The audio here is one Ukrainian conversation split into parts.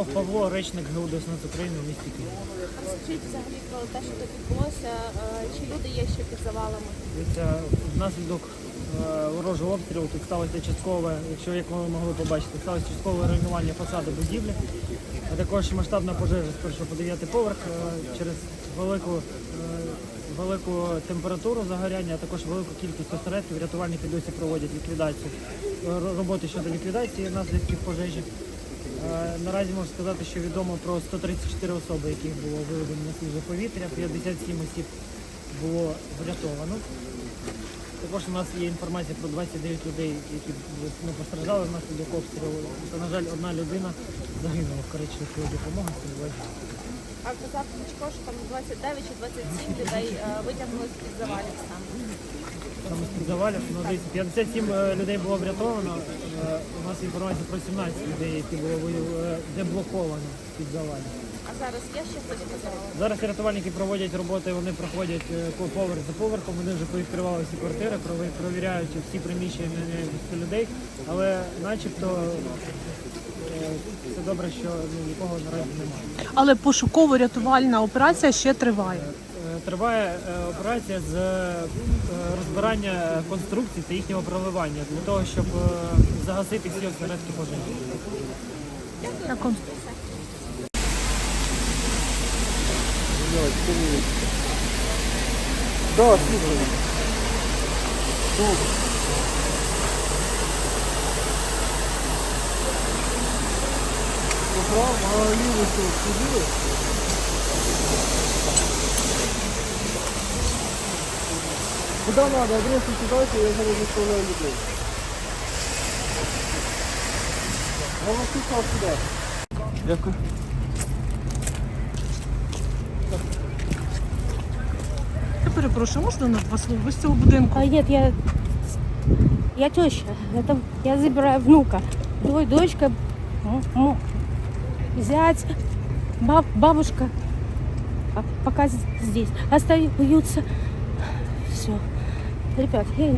Петров Павло, речник ГУДСНС України в місті Києві. Розкажіть взагалі про те, що тут відбулося. Е, Чи люди є ще під завалами? Дивіться, внаслідок е, ворожого обстрілу тут сталося часткове, якщо як ви могли побачити, сталося часткове руйнування фасаду будівлі, а також масштабна пожежа з першого по дев'ятий поверх е, через велику, велику температуру загоряння, а також велику кількість осередків. Рятувальники досі проводять ліквідацію роботи щодо ліквідації наслідків пожежі. Наразі можу сказати, що відомо про 134 особи, яких було виведено на свіже повітря, 57 осіб було врятовано. Також у нас є інформація про 29 людей, які не постраждали внаслідок обстрілу. Та, на жаль, одна людина загинула в коричневій допомоги. Сподіваюся. А казав Кличко, що там 29 чи 27 людей е, витягнули з-під завалів саме. Саме з-під завалів. Ну, дивіться, 57 е, людей було врятовано. Е, У нас інформація про 17 людей, які було виявлено, е, деблоковано з-під завалів. А зараз є ще хтось під завалами? Зараз рятувальники проводять роботи, вони проходять е, по- поверх за поверхом, вони вже повідкривали всі квартири, провіряють всі приміщення людей, але начебто е, все добре, що ну, нікого наразі немає. Але пошуково-рятувальна операція ще триває. Е, Триває е, операція з е, розбирання конструкцій та їхнього проливання для того, щоб загасити всі осередки пожежі. Дякую. Слушай. Добре. Поправ, а лівий що, сюди? Куда надо? Адресу кидайте, я зараз заставляю людей. Я вас писав сюди. Дякую. Я перепрошую, можна на два слова? Ви з цього будинку? А нет, я, я теща. Это я забираю внука. Дой, дочка, м- м- зять, баб, бабушка. А пока здесь. Остаются. Все. Ребят, я...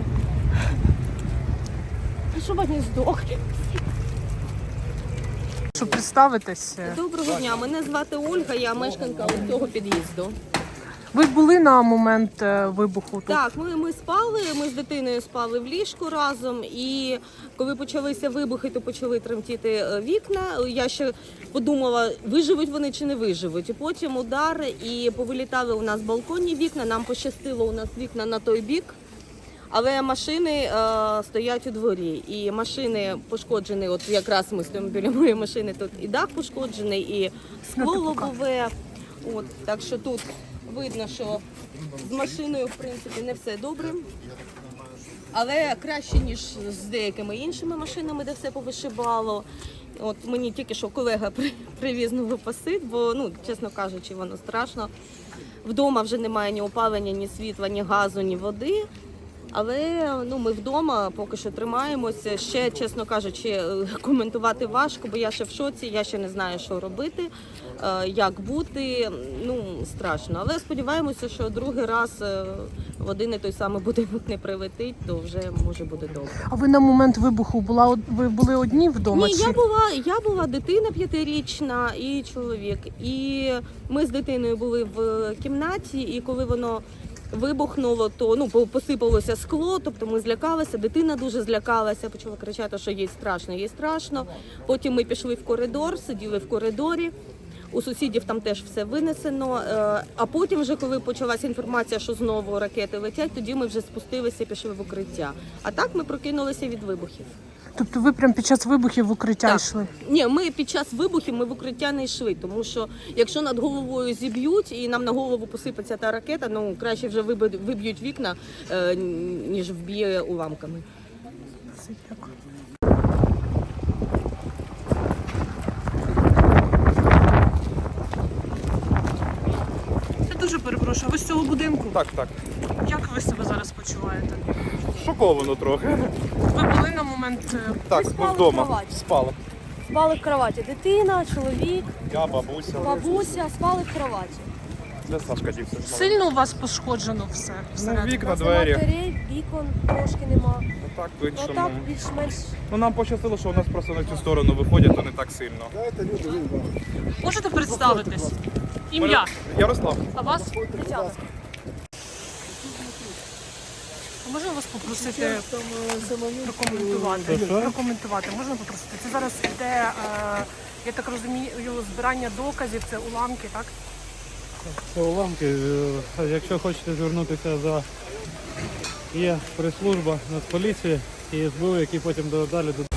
Чтобы они сдохли. Щоб представитись. е, Доброго дня, мене звати Ольга, я мешканка цього під'їзду. Ви були на момент е, вибуху тут? Так, ми, ми спали, ми з дитиною спали в ліжку разом, і коли почалися вибухи, то почали тремтіти е, вікна. Я ще подумала, виживуть вони чи не виживуть. І потім удар, і повилітали у нас балконні вікна. Нам пощастило, у нас вікна на той бік. Але машини е, стоять у дворі, і машини пошкоджені. От якраз ми стоїмо біля моєї машини. Тут і дах пошкоджений, і скло лобове. От так що тут видно, що з машиною в принципі не все добре. Але краще, ніж з деякими іншими машинами, де все повишибало. От мені тільки що колега при- привіз новий пасит, бо ну, чесно кажучи, воно страшно. Вдома вже немає ні опалення, ні світла, ні газу, ні води. Але ну, ми вдома поки що тримаємося. Ще, чесно кажучи, е, коментувати важко, бо я ще в шоці, я ще не знаю, що робити, е, як бути. Ну, страшно. Але сподіваємося, що другий раз е, в один і той самий будинок не прилетить, то вже може буде добре. А ви на момент вибуху була ви були одні вдома? Ні, чи... я була, я була дитина п'ятирічна і чоловік. І ми з дитиною були в кімнаті, і коли воно вибухнуло, то ну посипалося скло, тобто ми злякалися. Дитина дуже злякалася, почала кричати, що їй страшно, їй страшно. Потім ми пішли в коридор, сиділи в коридорі. У сусідів там теж все винесено. Е, А потім, вже коли почалася інформація, що знову ракети летять, тоді ми вже спустилися пішли в укриття. А так ми прокинулися від вибухів. Тобто ви прямо під час вибухів в укриття Так. йшли? Ні, ми під час вибухів ми в укриття не йшли, тому що якщо над головою зіб'ють і нам на голову посипеться та ракета, ну краще вже виб'ють вікна, е, ніж вб'є уламками. Це дякую. Я дуже перепрошую, ви з цього будинку? Так, так. Як ви себе зараз почуваєте? Шоковано трохи. Ви були на момент е, Так, спали в вдома. кроваті. Спали. Спали в кроваті. Дитина, чоловік, Я, бабуся. бабуся спали в кроваті. Де Сашка дівся? Сильно у вас пошкоджено все Ну, всередині? вікна, двері. Дверей, вікон трошки нема. Ну так, Ну по-іншому. так більш-менш Ну нам пощастило, що у нас просто на цю сторону виходять, то не так сильно. Дайте люди. Можете представитись? Ім'я. Ярослав. А вас? Тетяна. А Можна вас попросити прокоментувати? Прокоментувати. Можна попросити? Це зараз йде, е, я так розумію, збирання доказів, це уламки, так? Це уламки. Е, Якщо хочете звернутися за є прес-служба Нацполіції і СБУ, які потім до- далі до